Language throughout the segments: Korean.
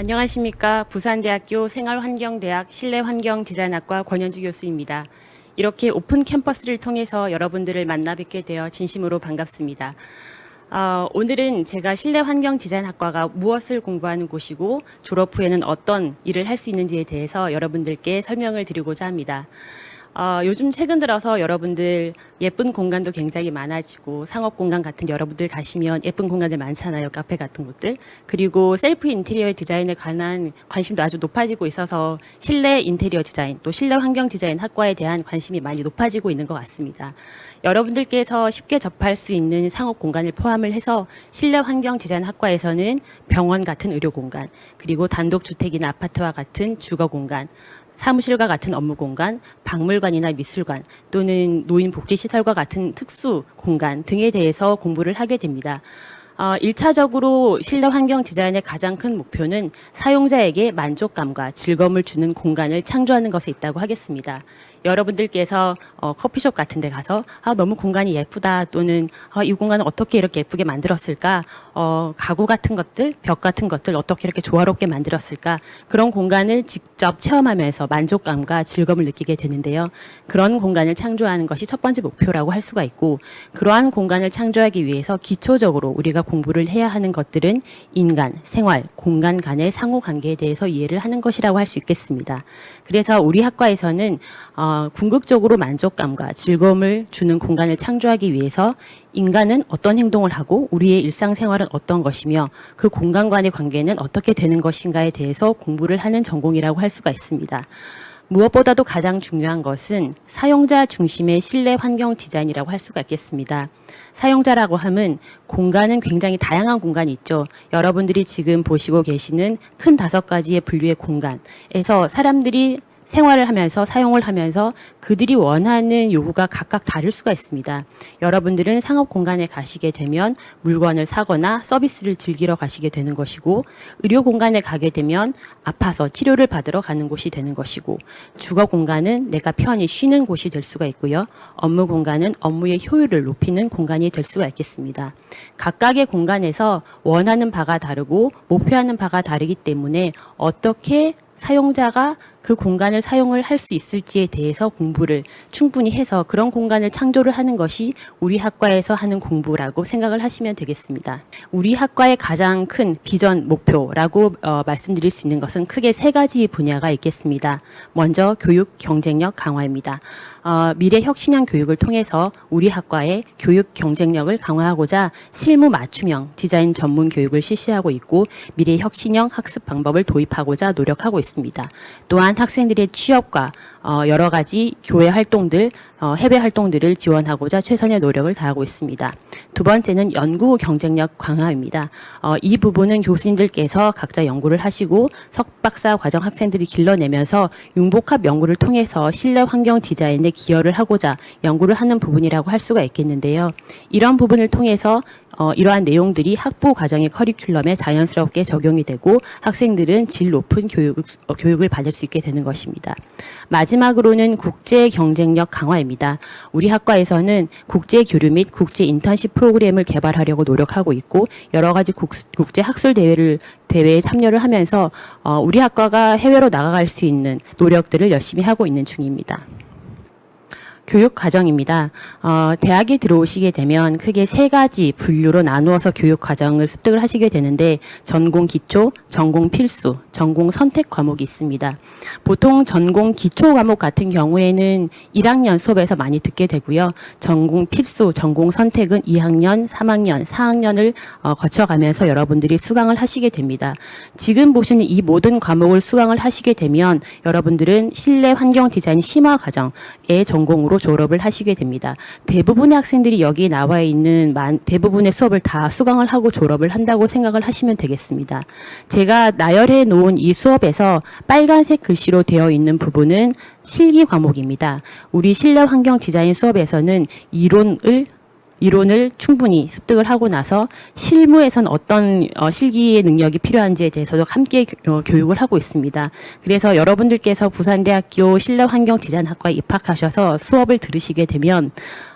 안녕하십니까. 부산대학교 생활환경대학 실내환경디자인학과 권현주 교수입니다. 이렇게 오픈 캠퍼스를 통해서 여러분들을 만나 뵙게 되어 진심으로 반갑습니다. 어, 오늘은 제가 실내환경디자인학과가 무엇을 공부하는 곳이고 졸업 후에는 어떤 일을 할 수 있는지에 대해서 여러분들께 설명을 드리고자 합니다. 어, 요즘 최근 들어서 여러분들 예쁜 공간도 굉장히 많아지고 상업 공간 같은 데 여러분들 가시면 예쁜 공간들 많잖아요. 카페 같은 곳들. 그리고 셀프 인테리어 디자인에 관한 관심도 아주 높아지고 있어서 실내 인테리어 디자인 또 실내 환경 디자인 학과에 대한 관심이 많이 높아지고 있는 것 같습니다. 여러분들께서 쉽게 접할 수 있는 상업 공간을 포함을 해서 실내 환경 디자인 학과에서는 병원 같은 의료 공간, 그리고 단독 주택이나 아파트와 같은 주거 공간, 사무실과 같은 업무 공간, 박물관이나 미술관 또는 노인 복지 시설과 같은 특수 공간 등에 대해서 공부를 하게 됩니다. 어, 1차적으로 실내 환경 디자인의 가장 큰 목표는 사용자에게 만족감과 즐거움을 주는 공간을 창조하는 것에 있다고 하겠습니다. 여러분들께서 어, 커피숍 같은 데 가서 아, 너무 공간이 예쁘다 또는 아, 이 공간을 어떻게 이렇게 예쁘게 만들었을까 어, 가구 같은 것들, 벽 같은 것들 어떻게 이렇게 조화롭게 만들었을까 그런 공간을 직접 체험하면서 만족감과 즐거움을 느끼게 되는데요. 그런 공간을 창조하는 것이 첫 번째 목표라고 할 수가 있고 그러한 공간을 창조하기 위해서 기초적으로 우리가 공부를 해야 하는 것들은 인간, 생활, 공간 간의 상호 관계에 대해서 이해를 하는 것이라고 할 수 있겠습니다. 그래서 우리 학과에서는 어, 궁극적으로 만족감과 즐거움을 주는 공간을 창조하기 위해서 인간은 어떤 행동을 하고 우리의 일상생활은 어떤 것이며 그 공간과의 관계는 어떻게 되는 것인가에 대해서 공부를 하는 전공이라고 할 수가 있습니다. 무엇보다도 가장 중요한 것은 사용자 중심의 실내 환경 디자인이라고 할 수가 있겠습니다. 사용자라고 하면 공간은 굉장히 다양한 공간이 있죠. 여러분들이 지금 보시고 계시는 큰 다섯 가지의 분류의 공간에서 사람들이 생활을 하면서 사용을 하면서 그들이 원하는 요구가 각각 다를 수가 있습니다. 여러분들은 상업 공간에 가시게 되면 물건을 사거나 서비스를 즐기러 가시게 되는 것이고 의료 공간에 가게 되면 아파서 치료를 받으러 가는 곳이 되는 것이고 주거 공간은 내가 편히 쉬는 곳이 될 수가 있고요. 업무 공간은 업무의 효율을 높이는 공간이 될 수가 있겠습니다. 각각의 공간에서 원하는 바가 다르고 목표하는 바가 다르기 때문에 어떻게 사용자가 그 공간을 사용을 할 수 있을지에 대해서 공부를 충분히 해서 그런 공간을 창조를 하는 것이 우리 학과에서 하는 공부라고 생각을 하시면 되겠습니다. 우리 학과의 가장 큰 비전 목표라고 어, 말씀드릴 수 있는 것은 크게 세 가지 분야가 있겠습니다. 먼저 교육 경쟁력 강화입니다. 어, 미래 혁신형 교육을 통해서 우리 학과의 교육 경쟁력을 강화하고자 실무 맞춤형 디자인 전문 교육을 실시하고 있고 미래 혁신형 학습 방법을 도입하고자 노력하고 있습니다. 또한 학생들의 취업과 어, 여러 가지 교회 활동들, 어, 해외 활동들을 지원하고자 최선의 노력을 다하고 있습니다. 두 번째는 연구 경쟁력 강화입니다. 어, 이 부분은 교수님들께서 각자 연구를 하시고 석박사 과정 학생들이 길러내면서 융복합 연구를 통해서 실내 환경 디자인에 기여를 하고자 연구를 하는 부분이라고 할 수가 있겠는데요. 이런 부분을 통해서 어, 이러한 내용들이 학부 과정의 커리큘럼에 자연스럽게 적용이 되고 학생들은 질 높은 교육, 어, 교육을 받을 수 있게 되는 것입니다. 마지막으로는 국제 경쟁력 강화입니다. 우리 학과에서는 국제 교류 및 국제 인턴십 프로그램을 개발하려고 노력하고 있고 여러 가지 국, 국제 학술 대회를 대회에 참여를 하면서 어, 우리 학과가 해외로 나가갈 수 있는 노력들을 열심히 하고 있는 중입니다. 교육 과정입니다. 어, 대학에 들어오시게 되면 크게 세 가지 분류로 나누어서 교육 과정을 습득을 하시게 되는데 전공 기초, 전공 필수, 전공 선택 과목이 있습니다. 보통 전공 기초 과목 같은 경우에는 1학년 수업에서 많이 듣게 되고요. 전공 필수, 전공 선택은 2학년, 3학년, 4학년을 어, 거쳐가면서 여러분들이 수강을 하시게 됩니다. 지금 보시는 이 모든 과목을 수강을 하시게 되면 여러분들은 실내 환경 디자인 심화 과정의 전공으로 졸업을 하시게 됩니다. 대부분의 학생들이 여기 나와 있는 만, 대부분의 수업을 다 수강을 하고 졸업을 한다고 생각을 하시면 되겠습니다. 제가 나열해 놓은 이 수업에서 빨간색 글씨로 되어 있는 부분은 실기 과목입니다. 우리 실내 환경 디자인 수업에서는 이론을 이론을 충분히 습득을 하고 나서 실무에선 어떤 어, 실기의 능력이 필요한지에 대해서도 함께 교- 어, 교육을 하고 있습니다. 그래서 여러분들께서 부산대학교 실내환경디자인학과에 입학하셔서 수업을 들으시게 되면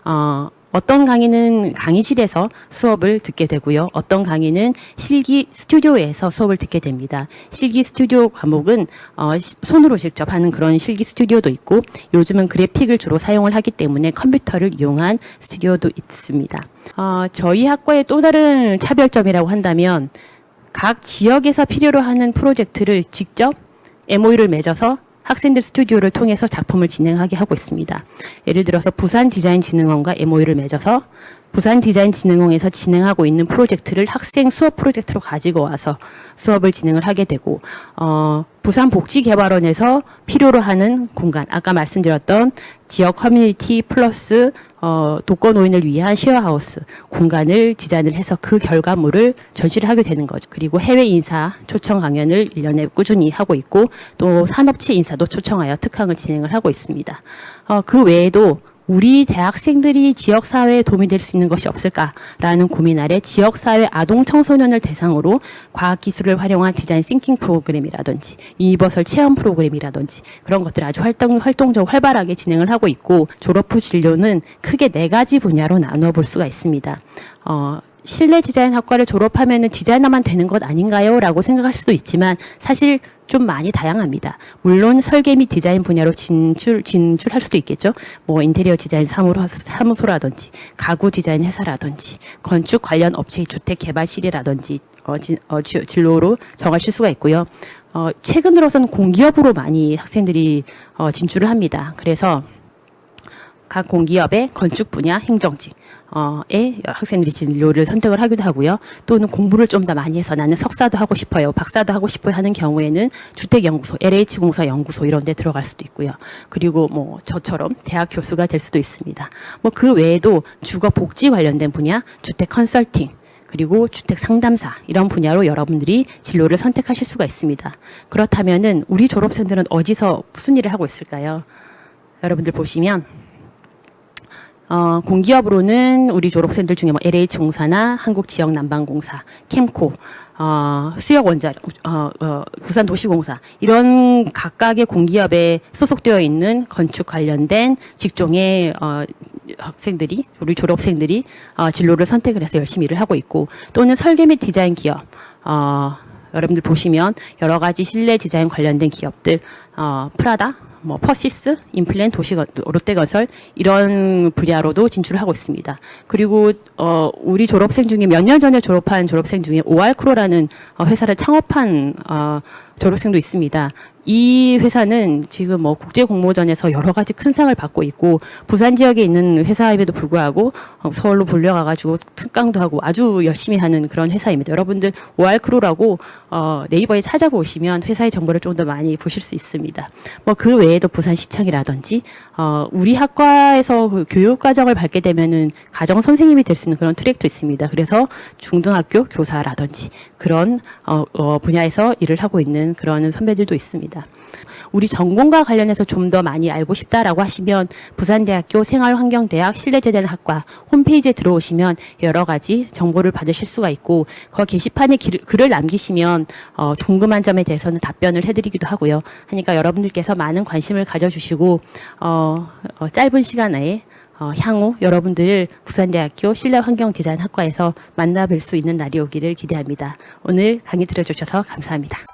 어, 어떤 강의는 강의실에서 수업을 듣게 되고요. 어떤 강의는 실기 스튜디오에서 수업을 듣게 됩니다. 실기 스튜디오 과목은 어, 시- 손으로 직접 하는 그런 실기 스튜디오도 있고 요즘은 그래픽을 주로 사용을 하기 때문에 컴퓨터를 이용한 스튜디오도 있습니다. 어, 저희 학과의 또 다른 차별점이라고 한다면 각 지역에서 필요로 하는 프로젝트를 직접 MOU를 맺어서 학생들 스튜디오를 통해서 작품을 진행하게 하고 있습니다. 예를 들어서 부산 디자인 진흥원과 MOU를 맺어서 부산 디자인 진흥원에서 진행하고 있는 프로젝트를 학생 수업 프로젝트로 가지고 와서 수업을 진행을 하게 되고 어, 부산 복지개발원에서 필요로 하는 공간 아까 말씀드렸던 지역 커뮤니티 플러스 어, 독거노인을 위한 쉐어하우스 공간을 디자인을 해서 그 결과물을 전시를 하게 되는 거죠. 그리고 해외 인사 초청 강연을 1년에 꾸준히 하고 있고 또 산업체 인사도 초청하여 특강을 진행을 하고 있습니다. 어, 그 외에도 우리 대학생들이 지역사회에 도움이 될 수 있는 것이 없을까라는 고민 아래 지역사회 아동 청소년을 대상으로 과학기술을 활용한 디자인 싱킹 프로그램이라든지 유니버설 체험 프로그램이라든지 그런 것들 아주 활동, 활동적으로 활발하게 진행을 하고 있고 졸업 후 진로는 크게 네 가지 분야로 나누어 볼 수가 있습니다. 어, 실내 디자인 학과를 졸업하면은 디자이너만 되는 것 아닌가요? 라고 생각할 수도 있지만 사실 좀 많이 다양합니다. 물론 설계 및 디자인 분야로 진출, 진출할 수도 있겠죠. 뭐 인테리어 디자인 사무소, 사무소라든지 가구 디자인 회사라든지 건축 관련 업체의 주택 개발실이라든지 어, 진, 어, 주- 진로로 정하실 수가 있고요. 어, 최근 들어서는 공기업으로 많이 학생들이 어, 진출을 합니다. 그래서 각 공기업의 건축 분야 행정직 어에 학생들이 진로를 선택을 하기도 하고요. 또는 공부를 좀 더 많이 해서 나는 석사도 하고 싶어요, 박사도 하고 싶어요 하는 경우에는 주택연구소, LH공사 연구소 이런 데 들어갈 수도 있고요. 그리고 뭐 저처럼 대학 교수가 될 수도 있습니다. 뭐 그 외에도 주거 복지 관련된 분야, 주택 컨설팅 그리고 주택 상담사 이런 분야로 여러분들이 진로를 선택하실 수가 있습니다. 그렇다면은 우리 졸업생들은 어디서 무슨 일을 하고 있을까요? 여러분들 보시면 어, 공기업으로는 우리 졸업생들 중에 뭐 LH공사나 한국 지역 난방 공사, 캠코, 어, 수역 원자, 어, 어, 부산 도시공사 이런 각각의 공기업에 소속되어 있는 건축 관련된 직종의 어, 학생들이 우리 졸업생들이 어, 진로를 선택을 해서 열심히 일을 하고 있고 또는 설계 및 디자인 기업 어, 여러분들 보시면 여러 가지 실내 디자인 관련된 기업들 어, 프라다 뭐 퍼시스, 인플랜, 도시 롯데건설 이런 분야로도 진출을 하고 있습니다. 그리고 어 우리 졸업생 중에 몇 년 전에 졸업한 졸업생 중에 오알크로라는 어, 회사를 창업한 어 졸업생도 있습니다. 이 회사는 지금 뭐 국제 공모전에서 여러 가지 큰 상을 받고 있고 부산 지역에 있는 회사임에도 불구하고 어, 서울로 불려가 가지고 특강도 하고 아주 열심히 하는 그런 회사입니다. 여러분들 오알크로라고 어, 네이버에 찾아보시면 회사의 정보를 좀 더 많이 보실 수 있습니다. 뭐 그 외에도 부산 시청이라든지 어, 우리 학과에서 그 교육 과정을 밟게 되면은 가정 선생님이 될 수 있는 그런 트랙도 있습니다. 그래서 중등학교 교사라든지 그런 어, 어, 분야에서 일을 하고 있는 그런 선배들도 있습니다. 우리 전공과 관련해서 좀 더 많이 알고 싶다라고 하시면 부산대학교 생활환경대학 실내재단학과 홈페이지에 들어오시면 여러 가지 정보를 받으실 수가 있고 그 게시판에 길- 글을 남기시면 어, 궁금한 점에 대해서는 답변을 해드리기도 하고요. 하니까 여러분들께서 많은 관심을 가져주시고 어, 어, 짧은 시간 내에 어, 향후 여러분들을 부산대학교 실내환경디자인학과에서 만나뵐 수 있는 날이 오기를 기대합니다. 오늘 강의 들어주셔서 감사합니다.